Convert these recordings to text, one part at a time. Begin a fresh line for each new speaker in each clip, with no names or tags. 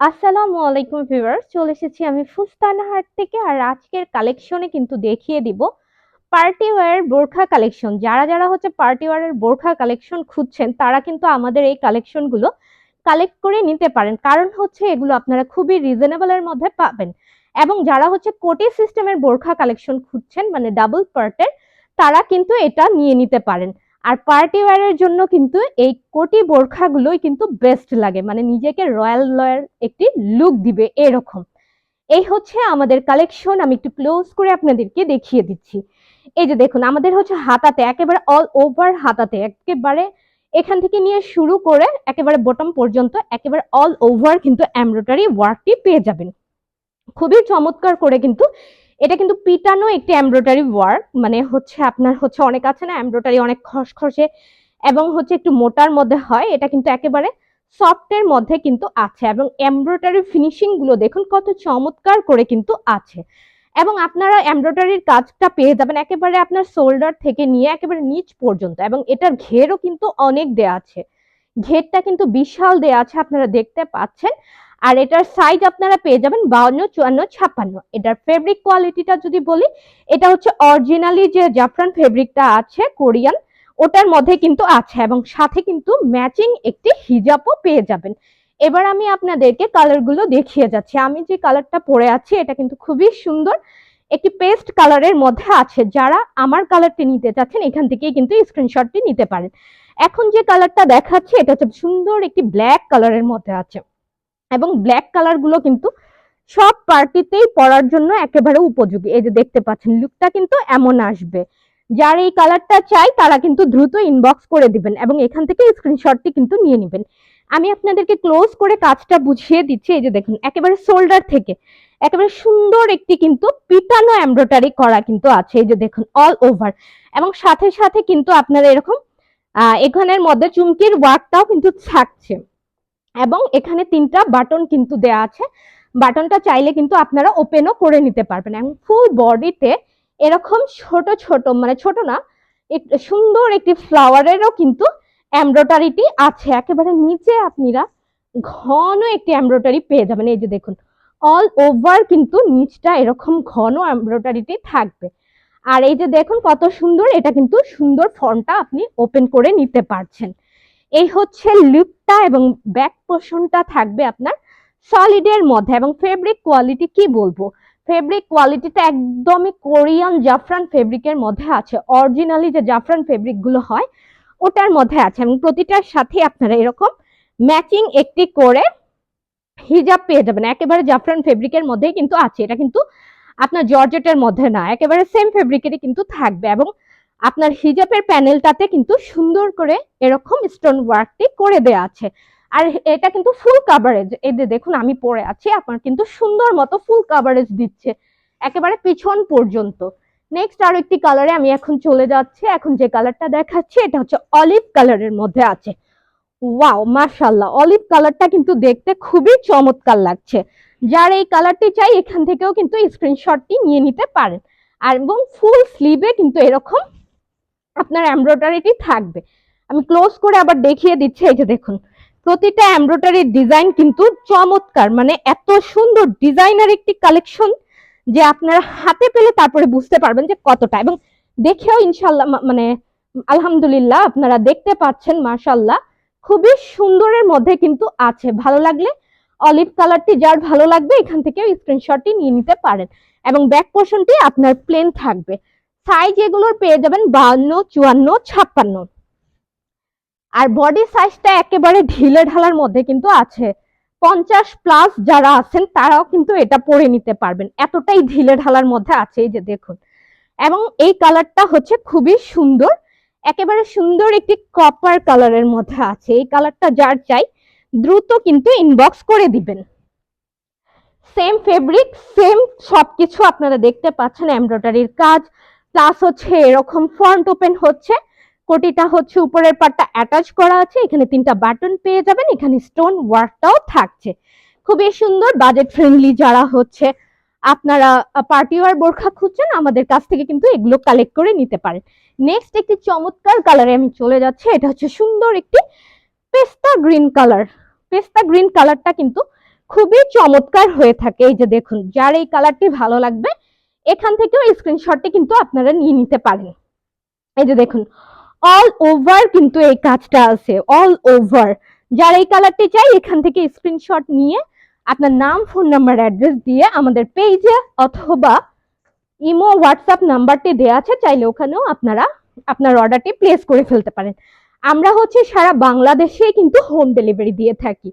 আসসালামু আলাইকুম ভিউয়ার্স, চলে এসেছি আমি ফুস্তানা হাট থেকে আর আজকের কালেকশনে কিন্তু দেখিয়ে দিব পার্টি ওয়্যার বোরখা কালেকশন যারা যারা হচ্ছে পার্টি ওয়্যারের বোরখা কালেকশন খুঁজছেন, তারা কিন্তু আমাদের এই কালেকশনগুলো কালেক্ট করে নিতে পারেন। কারণ হচ্ছে এগুলো আপনারা খুবই রিজনেবলের মধ্যে পাবেন। এবং যারা হচ্ছে কোটি সিস্টেমের বোরখা কালেকশন খুঁজছেন মানে ডাবল পার্টের তারা কিন্তু এটা নিয়ে নিতে পারেন। আর পার্টি ওয়্যারের জন্য কিন্তু এই কোটি বোরখাগুলোই কিন্তু বেস্ট লাগে। মানে নিজেকে রয়্যাল লয়ার একটি লুক দিবে এরকম। এই হচ্ছে আমাদের কালেকশন আমি একটু ক্লোজ করে আপনাদেরকে দেখিয়ে দিচ্ছি। এই যে দেখুন, আমাদের হচ্ছে হাতাতে, একেবারে অল ওভার হাতাতে, একেবারে এখান থেকে নিয়ে শুরু করে একেবারে বটম পর্যন্ত একেবারে অল ওভার কিন্তু এমব্রয়ডারি ওয়ার্কটি পেয়ে যাবেন। খুবই চমৎকার করে কিন্তু এটা কিন্তু পিটানো একটি এমব্রয়ডারি ওয়ার্ক মানে হচ্ছে আপনার হচ্ছে অনেক আছে না এমব্রয়ডারি অনেক খসখসে এবং হচ্ছে একটু মোটার মধ্যে হয়, এটা কিন্তু একেবারে সফটের মধ্যে কিন্তু আছে এবং এমব্রয়ডারি ফিনিশিংগুলো দেখুন কত চমৎকার করে কিন্তু আছে। এবং আপনারা এমব্রয়ডারির কাজটা পেয়ে যাবেন একেবারে আপনার শোল্ডার থেকে নিয়ে একেবারে নিচ পর্যন্ত এবং এটার ঘেরও কিন্তু অনেক দেয়া আছে। ঘেরটা কিন্তু বিশাল দেয়া আছে, আপনারা দেখতে পাচ্ছেন। আর এটার সাইজ আপনারা পেয়ে যাবেন বাউন্ন, চুয়ান্ন, ছাপ্পান্ন। এটার ফেব্রিক কোয়ালিটিটা যদি বলি, এটা হচ্ছে অরিজিনালি যে জাফরান ফেব্রিকটা আছে, কোরিয়ান, ওটার মধ্যে কিন্তু আছে এবং সাথে কিন্তু ম্যাচিং একটি হিজাবও পেয়ে যাবেন। এবার আমি আপনাদেরকে কালারগুলো দেখিয়ে যাচ্ছি। আমি যে কালারটা পরে আছি, এটা কিন্তু খুবই সুন্দর। একটি পেস্ট কালারের মধ্যে আছে। যারা আমার কালারটি নিতে চাচ্ছেন, এখান থেকেই কিন্তু স্ক্রিনশটটি নিতে পারেন। এখন যে কালারটা দেখাচ্ছে, এটা হচ্ছে সুন্দর একটি ব্ল্যাক কালারের মধ্যে আছে। এবং ব্ল্যাক কালারগুলো কিন্তু সব পার্টিতেই পরার জন্য একেবারে উপযোগী। এই যে দেখতে পাচ্ছেন লুকটা কিন্তু এমন আসবে। যার এই কালারটা চাই, তারা কিন্তু দ্রুত ইনবক্স করে দিবেন এবং এখান থেকে স্ক্রিনশটটি কিন্তু নিয়ে নেবেন। আমি আপনাদেরকে ক্লোজ করে কাজটা বুঝিয়ে দিচ্ছি। এই যে দেখুন, একেবারে শোল্ডার থেকে, একেবারে সুন্দর একটি কিন্তু পিটানো এমব্রয়ডারি করা কিন্তু আছে। এই যে দেখুন অল ওভার এবং সাথে সাথে কিন্তু আপনারা এরকম এখানের মধ্যে চুমকির ওয়ার্কটাও কিন্তু থাকছে এবং এখানে তিনটা বাটন কিন্তু দেয়া আছে। বাটনটা চাইলে কিন্তু আপনারা ওপেনও করে নিতে পারবেন। এবং ফুল বডিতে এরকম ছোট ছোট মানে ছোট না সুন্দর একটি ফ্লাওয়ারেরও কিন্তু এমব্রয়ডারিটি আছে, একেবারে নিচে আপনারা ঘন একটি এমব্রয়ডারি পেয়ে যাবেন। এই যে দেখুন অল ওভার কিন্তু নিচটা এরকম ঘন এমব্রয়ডারিটি থাকবে। আর এই যে দেখুন কত সুন্দর, এটা কিন্তু সুন্দর ফর্মটা আপনি ওপেন করে নিতে পারছেন। এই হচ্ছে লুকটা এবং ব্যাক পোর্শনটা থাকবে আপনার সলিডের মধ্যে। এবং ফেব্রিক কোয়ালিটি কি বলব? ফেব্রিক কোয়ালিটিটা একদমই কোরিয়ান জাফরান ফেব্রিকের মধ্যে আছে। অরিজিনালি যে জাফরান ফেব্রিকগুলো হয় ওটার মধ্যে আছে। এবং প্রতিটার সাথে আপনারা এরকম ম্যাচিং একটি করে হিজাব পেয়ে যাবেন। একেবারে জাফরান ফেব্রিকের মধ্যেই কিন্তু আছে। এটা কিন্তু আপনার জর্জেটের মধ্যে না, একেবারে সেম ফেব্রিকেরই কিন্তু থাকবে এবং আপনার হিজাবের প্যানেলটাতে কিন্তু সুন্দর করে এরকম স্টোন ওয়ার্কটি করে দেয়া আছে। আর এটা কিন্তু ফুল কাভারেজ যে দেখুন, আমি পরে আছি, আপনার কিন্তু সুন্দর মতো ফুল কাভারেজ দিচ্ছে। একেবারে পিছন পর্যন্ত। নেক্সট আরও একটি কালারে আমি এখন চলে যাচ্ছি। এখন যে কালারটা দেখাচ্ছি, এটা হচ্ছে অলিভ কালারের মধ্যে আছে। ওয়াও মার্শাল্লাহ অলিভ কালারটা কিন্তু দেখতে খুবই চমৎকার লাগছে। যার এই কালারটি চাই, এখান থেকেও কিন্তু স্ক্রিনশটটি নিয়ে নিতে পারেন। আর এবং ফুল স্লিভে কিন্তু এরকম আপনার এমব্রয়ডারিটি থাকবে। আমি ক্লোজ করে আবার দেখিয়ে দিচ্ছি, এই যে দেখুন। প্রতিটা এমব্রয়ডারির ডিজাইন কিন্তু চমৎকার মানে এত সুন্দর ডিজাইনার একটি কালেকশন যে আপনারা হাতে পেলে তারপরে বুঝতে পারবেন যে কতটা। এবং দেখেও ইনশাল্লাহ মানে আলহামদুলিল্লাহ আপনারা দেখতে পাচ্ছেন, মাশাল্লাহ। খুবই সুন্দরের মধ্যে কিন্তু আছে। ভালো লাগলে অলিভ কালারটি যার ভালো লাগবে এখান থেকে স্ক্রিনশটটি নিয়ে নিতে পারেন। এবং ব্যাক পোর্শনটি আপনার প্লেন থাকবে। সাইজ এগুলোর পেয়ে যাবেন বাউন্ন চুয়ান্ন, ছাপ্পান্ন। আর বডি সাইজটা একেবারে ঢিলে ঢালার মধ্যে কিন্তু আছে। পঞ্চাশ প্লাস যারা আছেন, তারাও কিন্তু এটা পরে নিতে পারবেন। এতটাই ঢিলে ঢালার মধ্যে আছে এই যে দেখুন। এবং এই কালারটা হচ্ছে খুবই সুন্দর। একেবারে সুন্দর একটি কপার কালারের মধ্যে আছে। এই কালারটা যার চাই, দ্রুত কিন্তু ইনবক্স করে দিবেন। সেম ফেব্রিক সেম সবকিছু আপনারা দেখতে পাচ্ছেন এমব্রয়ডারির কাজ। প্লাস হচ্ছে এরকম ফ্রন্ট ওপেন হচ্ছে। কোটিটা হচ্ছে উপরের পাটটা অ্যাটাচ করা আছে, এখানে তিনটা বাটন পেয়ে যাবেন, এখানে স্টোন ওয়ার্কটাও থাকছে। খুবই সুন্দর বাজেট ফ্রেন্ডলি যারা হচ্ছে, আপনারা পার্টি ওয়ার বোরখা খুঁজছেন, আমাদের কাছ থেকে কিন্তু এগুলো কালেক্ট করে নিতে পারেন। নেক্সট একটি চমৎকার কালারে আমি চলে যাচ্ছি, এটা হচ্ছে সুন্দর একটি পেস্তা গ্রিন কালার পেস্তা গ্রিন কালারটা কিন্তু খুবই চমৎকার হয়ে থাকে, এই যে দেখুন, যার এই কালারটি ভালো লাগবে, এখান থেকেও স্ক্রিনশটটি কিন্তু আপনারা নিয়ে নিতে পারেন। এই যে দেখুন অল ওভার কিন্তু এই কাজটা আছে অল ওভার যার এই কালারটি চাই এখান থেকে স্ক্রিনশট নিয়ে আপনার নাম ফোন নাম্বার অ্যাড্রেস দিয়ে আমাদের পেজে অথবা ইমো হোয়াটসঅ্যাপ নাম্বারটি দেওয়া আছে, চাইলে ওখানেও আপনারা আপনার অর্ডারটি প্লেস করে ফেলতে পারেন। আমরা হচ্ছে সারা বাংলাদেশে কিন্তু হোম ডেলিভারি দিয়ে থাকি।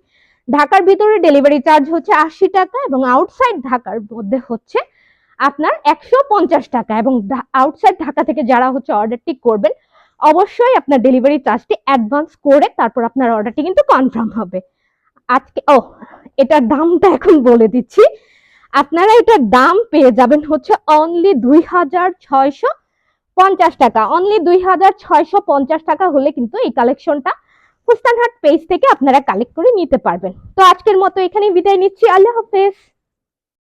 ঢাকার ভিতরে ডেলিভারি চার্জ হচ্ছে আশি টাকা এবং আউটসাইড ঢাকার মধ্যে হচ্ছে আপনার একশো পঞ্চাশ টাকা এবং আউটসাইড ঢাকা থেকে যারা হচ্ছে অর্ডারটি করবেন অবশ্যই আপনার ডেলিভারি চার্জটি অ্যাডভান্স করে তারপর আপনার অর্ডারটি কিন্তু কনফার্ম হবে। আজকে ও এটার দামটা এখন বলে দিচ্ছি। আপনারা এটার দাম পেয়ে যাবেন হচ্ছে অনলি দুই হাজার ছয়শো পঞ্চাশ টাকা। অনলি দুই হাজার ছয়শো পঞ্চাশ টাকা হলে কিন্তু এই কালেকশনটা ফুস্তানহাট পেজ থেকে আপনারা কালেক্ট করে নিতে পারবেন। তো আজকের মতো এখানেই বিদায় নিচ্ছি। আল্লাহ হাফেজ।